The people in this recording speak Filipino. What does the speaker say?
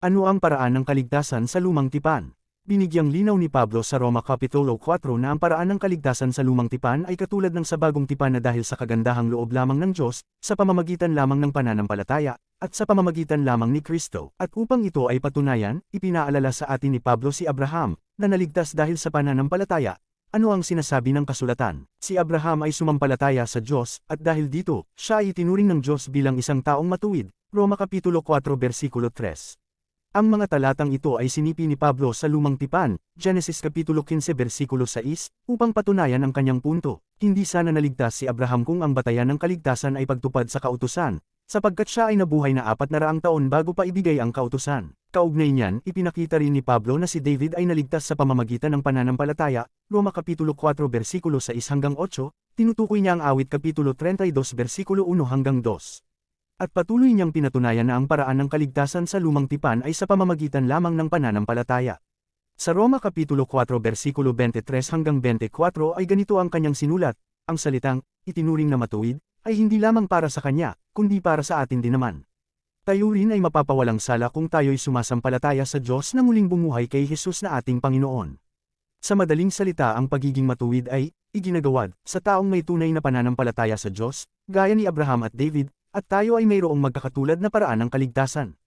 Ano ang paraan ng kaligtasan sa lumang tipan? Binigyang linaw ni Pablo sa Roma Kapitulo 4 na ang paraan ng kaligtasan sa lumang tipan ay katulad ng sa bagong tipan na dahil sa kagandahang loob lamang ng Diyos, sa pamamagitan lamang ng pananampalataya, at sa pamamagitan lamang ni Kristo. At upang ito ay patunayan, ipinaalala sa atin ni Pablo si Abraham, na naligtas dahil sa pananampalataya. Ano ang sinasabi ng kasulatan? Si Abraham ay sumampalataya sa Diyos, at dahil dito, siya ay itinuring ng Diyos bilang isang taong matuwid. Roma Kapitulo 4 versikulo 3. Ang mga talatang ito ay sinipi ni Pablo sa lumang tipan, Genesis Kapitulo 15 versikulo 6, upang patunayan ang kanyang punto. Hindi sana naligtas si Abraham kung ang batayan ng kaligtasan ay pagtupad sa kautusan, sapagkat siya ay nabuhay na apat na raang taon bago pa ibigay ang kautusan. Kaugnay niyan, ipinakita rin ni Pablo na si David ay naligtas sa pamamagitan ng pananampalataya, Roma Kapitulo 4 versikulo 6 hanggang 8, tinutukoy niya ang awit Kapitulo 32 versikulo 1 hanggang 2. At patuloy niyang pinatunayan na ang paraan ng kaligtasan sa lumang tipan ay sa pamamagitan lamang ng pananampalataya. Sa Roma Kapitulo 4 versikulo 23 hanggang 24 ay ganito ang kanyang sinulat, ang salitang, itinuring na matuwid, ay hindi lamang para sa kanya, kundi para sa atin din naman. Tayo rin ay mapapawalang sala kung tayo'y sumasampalataya sa Diyos na muling bumuhay kay Jesus na ating Panginoon. Sa madaling salita ang pagiging matuwid ay, iginagawad, sa taong may tunay na pananampalataya sa Diyos, gaya ni Abraham at David, at tayo ay mayroong magkakatulad na paraan ng kaligtasan.